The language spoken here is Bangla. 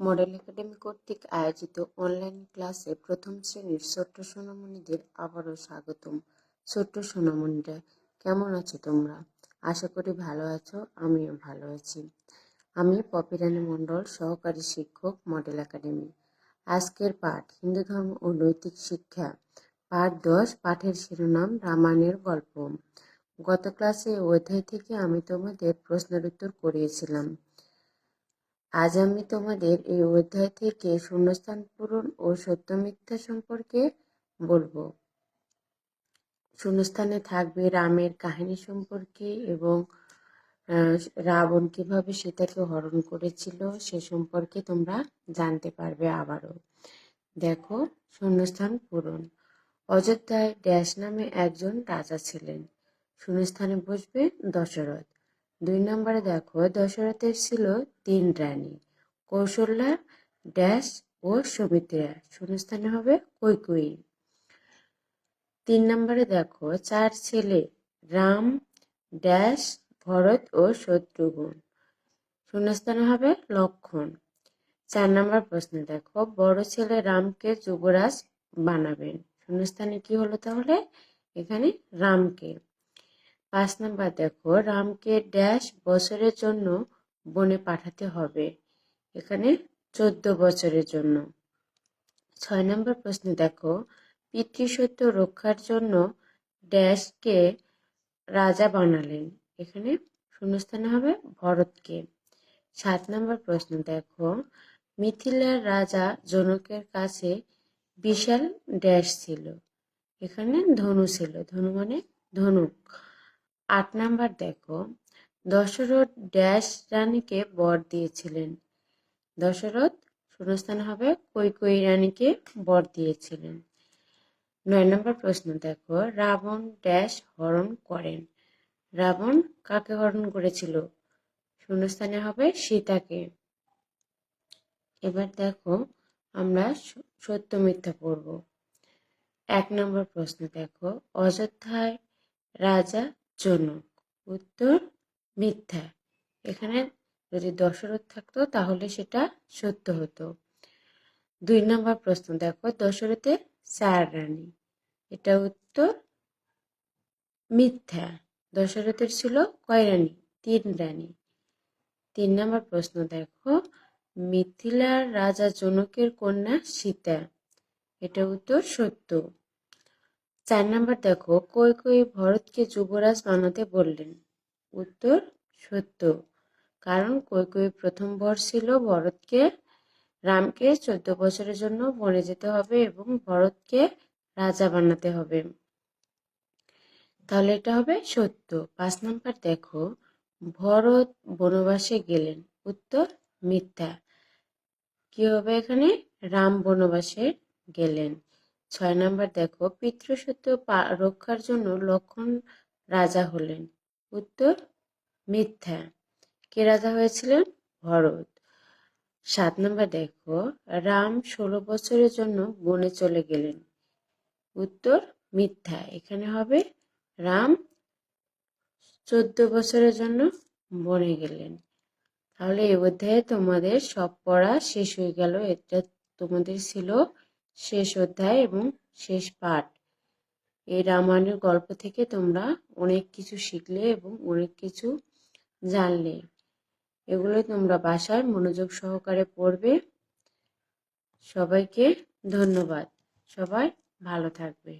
মডেল একাডেমি কর্তৃক আয়োজিত অনলাইন ক্লাসে প্রথম শ্রেণির ছোট্ট সোনামণিদের আবারও স্বাগতম। ছোট্ট সোনামণিরা, কেমন আছো তোমরা? আশা করি ভালো আছো, আমিও ভালো আছি। আমি পপিরানী মণ্ডল, সহকারী শিক্ষক, মডেল একাডেমি। আজকের পাঠ, হিন্দু ধর্ম ও নৈতিক শিক্ষা। পাঠ দশ, পাঠের শিরোনাম, রামায়ণের গল্প। গত ক্লাসে অধ্যায় থেকে আমি তোমাদের প্রশ্নের উত্তর করিয়েছিলাম। আজ আমি তোমাদের এই অধ্যায় থেকে শূন্যস্থান পূরণ ও সত্য মিথ্যা সম্পর্কে বলব। শূন্যস্থানে থাকবে রামের কাহিনী সম্পর্কে এবং রাবণ কীভাবে সীতাকে হরণ করেছিল সে সম্পর্কে তোমরা জানতে পারবে আবারও। দেখো, শূন্যস্থান পূরণ। অযোধ্যায় ড্যাশ নামে একজন রাজা ছিলেন। শূন্যস্থানে বসবে দশরথ। দুই নম্বরে দেখো, দশরথের ছিল তিন রানী, কৌশল্যা, ড্যাশ ও সুমিত্রা শূন্যস্থানে হবে কৈকুই তিন নম্বরে দেখো, চার ছেলে, রাম, ড্যাশ, ভরত ও শত্রুঘ্ন। শূন্যস্থানে হবে লক্ষণ। চার নম্বর প্রশ্ন দেখো, বড় ছেলে রামকে যুবরাজ বানাবেন। শূন্যস্থানে কি হলো তাহলে? এখানে রামকে। পাঁচ নাম্বার দেখো, রামকে ড্যাশ বছরের জন্য বনে পাঠাতে হবে। এখানে চোদ্দ বছরের জন্য। ছয় নম্বর প্রশ্ন দেখো পিতৃসত্য রক্ষার জন্য ড্যাশকে রাজা বানালেন। এখানে শূন্যস্থানে হবে ভরতকে। সাত নম্বর প্রশ্ন দেখো, মিথিলার রাজা জনকের কাছে বিশাল ড্যাশ ছিল। এখানে ধনু ছিল। ধনু মানে ধনুক। আট নাম্বার দেখো। দশরথ ড্যাশ রানীকে বর দিয়েছিলেন। দশরথ শূন্যস্থানে হবে কৈকয়ী রানীকে বর দিয়েছিলেন। নয় নম্বর প্রশ্ন দেখো, রাবণ ড্যাশ হরণ করেন। রাবণ কাকে হরণ করেছিল? শূন্যস্থানে হবে সীতাকে। এবার দেখো, আমরা সত্য মিথ্যা পড়ব। এক নম্বর প্রশ্ন দেখো, অযোধ্যায় রাজা জনক। উত্তর, মিথ্যা। এখানে যদি দশরথ থাকতো তাহলে সেটা সত্য হতো। দুই নম্বর প্রশ্ন, দেখো, দশরথে চার রানী। এটা উত্তর, মিথ্যা। দশরথের ছিল কয় রানী? তিন রানী। তিন নম্বর প্রশ্ন, দেখো, মিথিলার রাজা জনকের কন্যা সীতা। এটা উত্তর সত্য। চার নম্বর দেখো, কই কই ভরতকে যুবরাজ বানাতে বললেন? উত্তর, সত্য। কারণ কই কই প্রথম বর ছিল ভরতকে, রামকে চোদ্দ বছরের জন্য বনে যেতে হবে এবং ভরতকে রাজা বানাতে হবে। তাহলে এটা হবে সত্য। পাঁচ নাম্বার দেখো, ভরত বনবাসে গেলেন। উত্তর, মিথ্যা। কি হবে এখানে? রাম বনবাসে গেলেন। ছয় নাম্বার, দেখো পিতৃসত্য রক্ষার জন্য লক্ষণ রাজা হলেন। উত্তর, মিথ্যা। কে রাজা হয়েছিলেন? ভরত। সাত নম্বর, দেখো, রাম ষোলো বছরের জন্য বনে চলে গেলেন। উত্তর, মিথ্যা। এখানে হবে, রাম চোদ্দ বছরের জন্য বনে গেলেন। তাহলে এই অধ্যায়ে তোমাদের সব পড়া শেষ হয়ে গেল। এটা তোমাদের ছিল শেষ অধ্যায় এবং শেষ পাঠ। এই রামায়ণের গল্প থেকে তোমরা অনেক কিছু শিখলে এবং অনেক কিছু জানলে। এগুলো তোমরা বাসায় মনোযোগ সহকারে পড়বে। সবাইকে ধন্যবাদ। সবাই ভালো থাকবে।